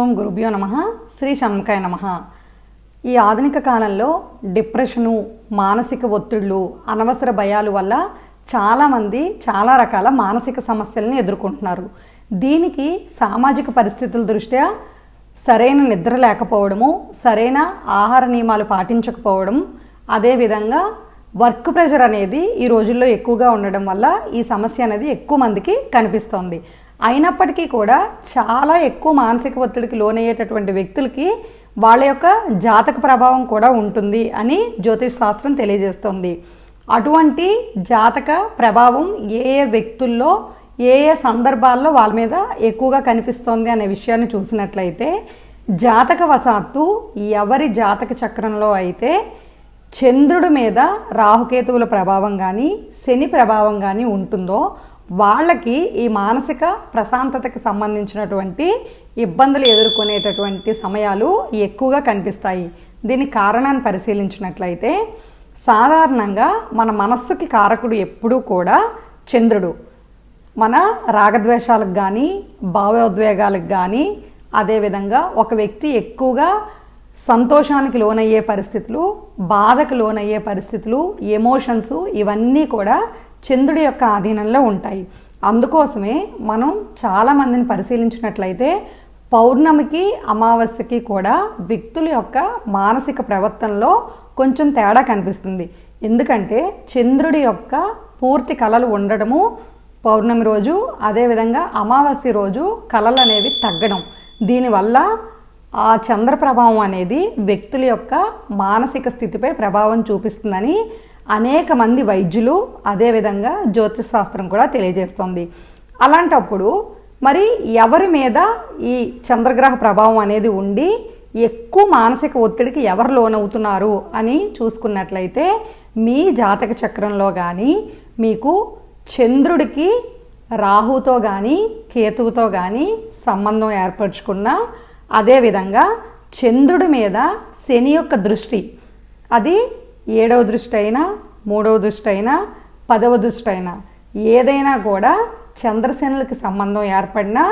ఓం గురుభ్యో నమ. శ్రీ షణ్ముఖాయ నమ. ఈ ఆధునిక కాలంలో డిప్రెషను మానసిక ఒత్తిళ్ళు అనవసర భయాలు వల్ల చాలామంది చాలా రకాల మానసిక సమస్యలను ఎదుర్కొంటున్నారు. దీనికి సామాజిక పరిస్థితుల దృష్ట్యా సరైన నిద్ర లేకపోవడము సరైన ఆహార నియమాలు పాటించకపోవడం అదేవిధంగా వర్క్ ప్రెషర్ అనేది ఈ రోజుల్లో ఎక్కువగా ఉండడం వల్ల ఈ సమస్య అనేది ఎక్కువ మందికి కనిపిస్తోంది. అయినప్పటికీ కూడా చాలా ఎక్కువ మానసిక ఒత్తిడికి లోనయ్యేటటువంటి వ్యక్తులకి వాళ్ళ యొక్క జాతక ప్రభావం కూడా ఉంటుంది అని జ్యోతిష్ శాస్త్రం తెలియజేస్తుంది. అటువంటి జాతక ప్రభావం ఏ ఏ వ్యక్తుల్లో ఏ ఏ సందర్భాల్లో వాళ్ళ మీద ఎక్కువగా కనిపిస్తోంది అనే విషయాన్ని చూసినట్లయితే జాతక వశాత్తు ఎవరి జాతక చక్రంలో అయితే చంద్రుడి మీద రాహుకేతువుల ప్రభావం కానీ శని ప్రభావం కానీ ఉంటుందో వాళ్ళకి ఈ మానసిక ప్రశాంతతకి సంబంధించినటువంటి ఇబ్బందులు ఎదుర్కొనేటటువంటి సమయాలు ఎక్కువగా కనిపిస్తాయి. దీని కారణాన్ని పరిశీలించినట్లయితే సాధారణంగా మన మనస్సుకి కారకుడు ఎప్పుడూ కూడా చంద్రుడు. మన రాగద్వేషాలకు కానీ భావోద్వేగాలకు కానీ అదేవిధంగా ఒక వ్యక్తి ఎక్కువగా సంతోషానికి లోనయ్యే పరిస్థితులు బాధకు లోనయ్యే పరిస్థితులు ఎమోషన్స్ ఇవన్నీ కూడా చంద్రుడి యొక్క ఆధీనంలో ఉంటాయి. అందుకోసమే మనం చాలామందిని పరిశీలించినట్లయితే పౌర్ణమికి అమావాస్యకి కూడా వ్యక్తుల యొక్క మానసిక ప్రవర్తనలో కొంచెం తేడా కనిపిస్తుంది. ఎందుకంటే చంద్రుడి యొక్క పూర్తి కళలు ఉండడము పౌర్ణమి రోజు అదేవిధంగా అమావాస్య రోజు కళలు అనేవి తగ్గడం. దీనివల్ల ఆ చంద్ర ప్రభావం అనేది వ్యక్తుల యొక్క మానసిక స్థితిపై ప్రభావం చూపిస్తుందని అనేక మంది వైద్యులు అదేవిధంగా జ్యోతిష్ శాస్త్రం కూడా తెలియజేస్తుంది. అలాంటప్పుడు మరి ఎవరి మీద ఈ చంద్రగ్రహ ప్రభావం అనేది ఉండి ఎక్కువ మానసిక ఒత్తిడికి ఎవరు లోనవుతున్నారు అని చూసుకున్నట్లయితే మీ జాతక చక్రంలో కానీ మీకు చంద్రుడికి రాహుతో కానీ కేతువుతో కానీ సంబంధం ఏర్పరచుకున్న అదేవిధంగా చంద్రుడి మీద శని యొక్క దృష్టి అది ఏడవ దృష్టి అయినా మూడవ దృష్టి అయినా పదవ దృష్టి అయినా ఏదైనా కూడా చంద్రశనులకి సంబంధం ఏర్పడినా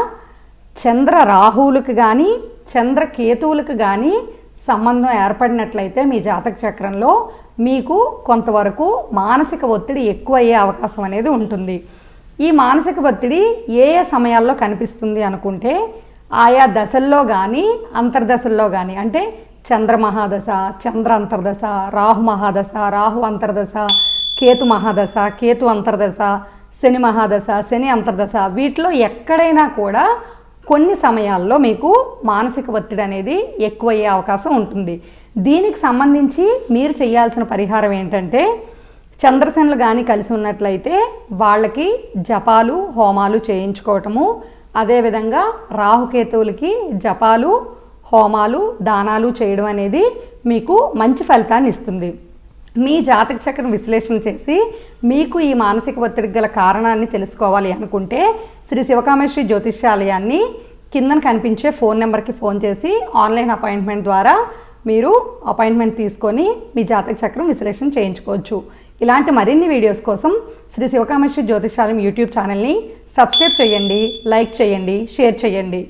చంద్ర రాహువులకు కానీ చంద్రకేతువులకు కానీ సంబంధం ఏర్పడినట్లయితే మీ జాతక చక్రంలో మీకు కొంతవరకు మానసిక ఒత్తిడి ఎక్కువ అయ్యే అవకాశం అనేది ఉంటుంది. ఈ మానసిక ఒత్తిడి ఏ ఏ సమయాల్లో కనిపిస్తుంది అనుకుంటే ఆయా దశల్లో కానీ అంతర్దశల్లో కానీ అంటే చంద్ర మహాదశ చంద్ర అంతర్దశ రాహు మహాదశ రాహు అంతర్దశ కేతు మహాదశ కేతు అంతర్దశ శని మహాదశ శని అంతర్దశ వీటిలో ఎక్కడైనా కూడా కొన్ని సమయాల్లో మీకు మానసిక ఒత్తిడి అనేది ఎక్కువయ్యే అవకాశం ఉంటుంది. దీనికి సంబంధించి మీరు చేయాల్సిన పరిహారం ఏంటంటే చంద్రసేనులు కానీ కలిసి ఉన్నట్లయితే వాళ్ళకి జపాలు హోమాలు చేయించుకోవటము. అదేవిధంగా రాహుకేతువులకి జపాలు హోమాలు దానాలు చేయడం అనేది మీకు మంచి ఫలితాన్ని ఇస్తుంది. మీ జాతక చక్రం విశ్లేషణ చేసి మీకు ఈ మానసిక ఒత్తిడికి గల కారణాన్ని తెలుసుకోవాలి అనుకుంటే శ్రీ శివకామేశ్వరి జ్యోతిష్యాలయాన్ని కిందన కనిపించే ఫోన్ నెంబర్కి ఫోన్ చేసి ఆన్లైన్ అపాయింట్మెంట్ ద్వారా మీరు అపాయింట్మెంట్ తీసుకొని మీ జాతక చక్రం విశ్లేషణ చేయించుకోవచ్చు. ఇలాంటి మరిన్ని వీడియోస్ కోసం శ్రీ శివకామేశ్వరి జ్యోతిష్యాలయం యూట్యూబ్ ఛానల్ని సబ్స్క్రైబ్ చేయండి లైక్ చేయండి షేర్ చేయండి.